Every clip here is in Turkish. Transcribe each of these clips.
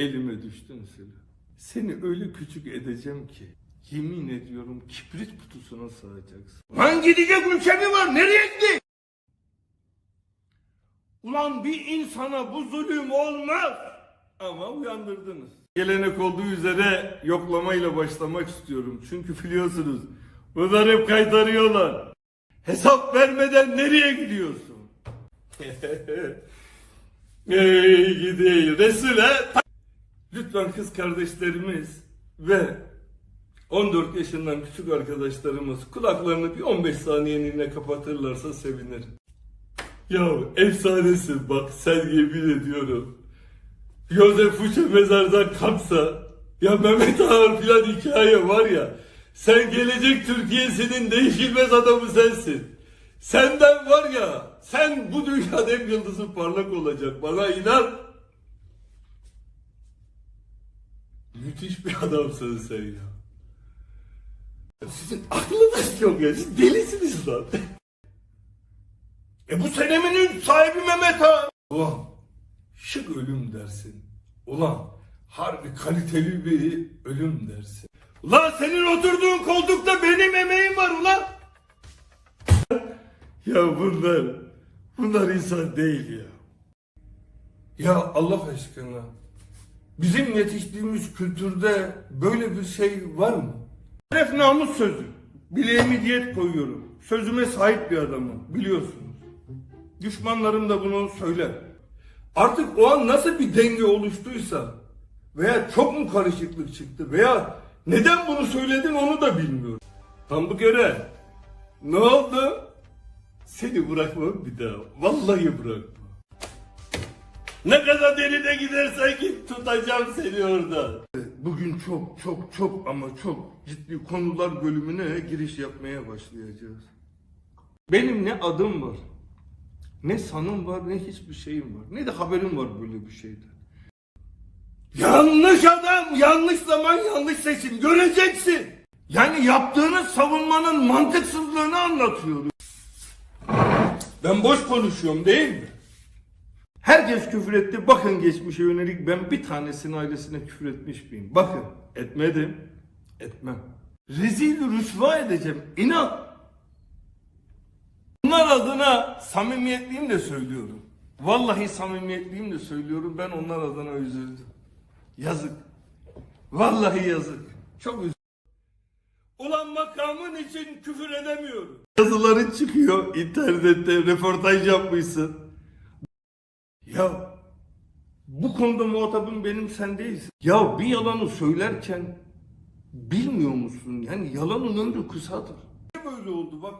Elime düştün Sıla. Seni öyle küçük edeceğim ki yemin ediyorum kibrit kutusuna sığacaksın. Lan gidecek ülke mi var? Nereye gitti? Ulan bir insana bu zulüm olmaz. Ama uyandırdınız. Gelenek olduğu üzere yoklamayla başlamak istiyorum. Çünkü biliyorsunuz bunlar hep kaytarıyorlar. Hesap vermeden nereye gidiyorsun? Ey gideyim Resul'e. Lütfen kız kardeşlerimiz ve 14 yaşından küçük arkadaşlarımız kulaklarını bir 15 saniyeliğine kapatırlarsa sevinirim. Ya efsanesin bak sen yemin ediyorum. Yosef Fuçe mezardan kalksa ya Mehmet Ağar filan hikaye var ya sen gelecek Türkiye'sinin değişilmez adamı sensin. Senden var ya sen bu dünyada en yıldızın parlak olacak bana inan. Müthiş bir adamsın sen ya. Sizin aklınız yok ya siz delisiniz lan. E bu seneminin sahibi Mehmet Ağa. Ulan şık ölüm dersin. Ulan harbi kaliteli bir ölüm dersin. Ulan senin oturduğun koltukta benim emeğim var ulan. Ya bunlar, bunlar insan değil ya. Ya Allah aşkına bizim yetiştiğimiz kültürde böyle bir şey var mı? Şeref namus sözü. Bileğimi diyet koyuyorum. Sözüme sahip bir adamım biliyorsunuz. Düşmanlarım da bunu söyler. Artık o an nasıl bir denge oluştuysa veya çok mu karışıklık çıktı veya neden bunu söyledin onu da bilmiyorum. Tam bu göre ne oldu? Seni bırakmam bir daha. Vallahi bırakmam. Ne kadar derine gidersen git tutacağım seni orada. Bugün çok çok çok ama çok ciddi konular bölümüne giriş yapmaya başlayacağız. Benim ne adım var, ne sanım var, ne hiçbir şeyim var. Ne de haberim var böyle bir şeyden. Yanlış adam, yanlış zaman, yanlış seçim. Göreceksin. Yani yaptığınız savunmanın mantıksızlığını anlatıyorum. Ben boş konuşuyorum değil mi? Herkes küfür etti. Bakın geçmişe yönelik ben bir tanesinin ailesine küfür etmiş miyim? Bakın etmedim. Etmem. Rezil rüsva edeceğim. İnan. Bunlar adına samimiyetliyim de söylüyorum. Vallahi samimiyetliyim de söylüyorum. Ben onlar adına üzüldüm. Yazık. Vallahi yazık. Çok üzüldüm. Ulan makamın için küfür edemiyorum. Yazıların çıkıyor internette röportaj yapmışsın. Ya bu konuda muhatabım benim sen değilsin. Ya bir yalanı söylerken bilmiyor musun? Yani yalanın ömrü kısadır. Ne böyle oldu bak.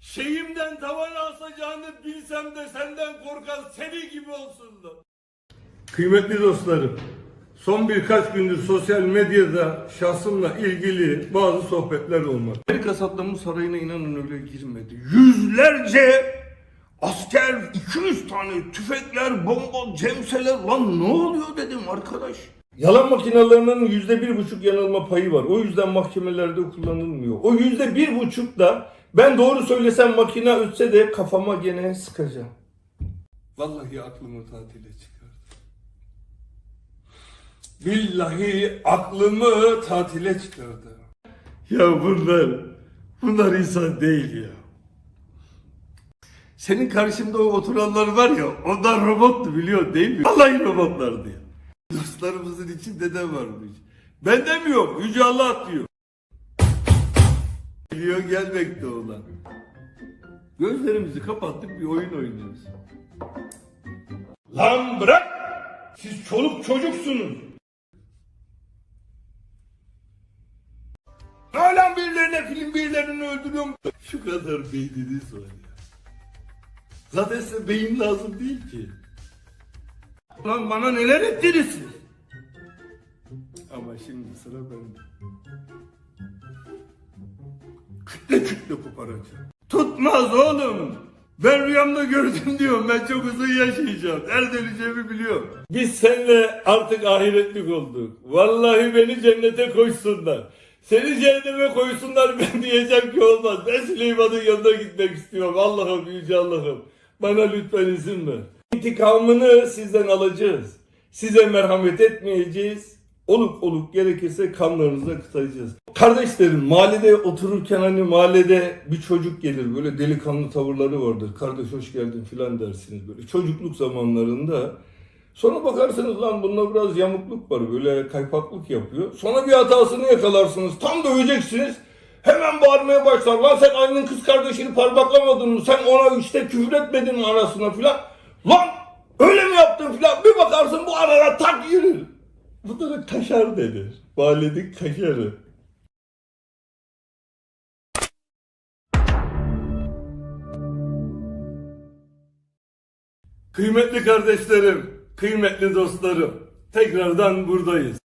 Şeyimden tavan asacağını bilsem de senden korkan seni gibi olsun da. Kıymetli dostlarım, son birkaç gündür sosyal medyada şahsımla ilgili bazı sohbetler olmak. Amerika Saddam'ın sarayına inanın öyle girmedi. Yüzlerce asker, 200 tane tüfekler, bomba, cemseler lan ne oluyor dedim arkadaş. Yalan makinalarının yüzde bir buçuk yanılma payı var. O yüzden mahkemelerde kullanılmıyor. O yüzde bir buçuk da ben doğru söylesem makine ötse de kafama gene sıkacağım. Vallahi aklımı tatile çıkardı. Billahi aklımı tatile çıkardı. Ya bunlar, bunlar insan değil ya. Senin karşında o oturanlar var ya, onlar robottu biliyor değil mi? Vallahi robotlardı ya. Dostlarımızın içinde de varmış. Ben demiyorum, Yüce Allah diyor. Geliyor gelmekte olan. Gözlerimizi kapattık bir oyun oynuyoruz. Lan bırak! Siz çoluk çocuksunuz. Hala birilerine film birilerini öldürüyorum. Şu kadar beyniniz var ya. Zaten size beyin lazım değil ki. Lan bana neler ettiniz siz? Ama şimdi sıra bende. Kütle kütle koparacağım. Tutmaz oğlum. Ben rüyamda gördüm diyorum. Ben çok uzun yaşayacağım. Her döneceğimi biliyorum. Biz seninle artık ahiretlik olduk. Vallahi beni cennete koysunlar. Seni cehenneme koysunlar ben diyeceğim ki olmaz. Ben Süleyman'ın yanına gitmek istiyorum. Allah'ım yüce Allah'ım. Bana lütfen izin ver. İntikamını sizden alacağız. Size merhamet etmeyeceğiz. Oluk oluk gerekirse kanlarınızı akıtacağız. Kardeşlerim mahallede otururken hani mahallede bir çocuk gelir böyle delikanlı tavırları vardır. Kardeş hoş geldin filan dersiniz böyle çocukluk zamanlarında. Sonra bakarsınız lan bunda biraz yamukluk var böyle kaypaklık yapıyor. Sonra bir hatasını yakalarsınız tam döveceksiniz. Hemen bağırmaya başlar. Lan sen annenin kız kardeşini parmaklamadın mı? Sen ona işte küfür etmedin mi arasına filan? Lan öyle mi yaptın filan? Bir bakarsın bu arada tak yürür. Bu da kaşar denir. Mahallenin kaşarı. Kıymetli kardeşlerim, kıymetli dostlarım, tekrardan buradayız.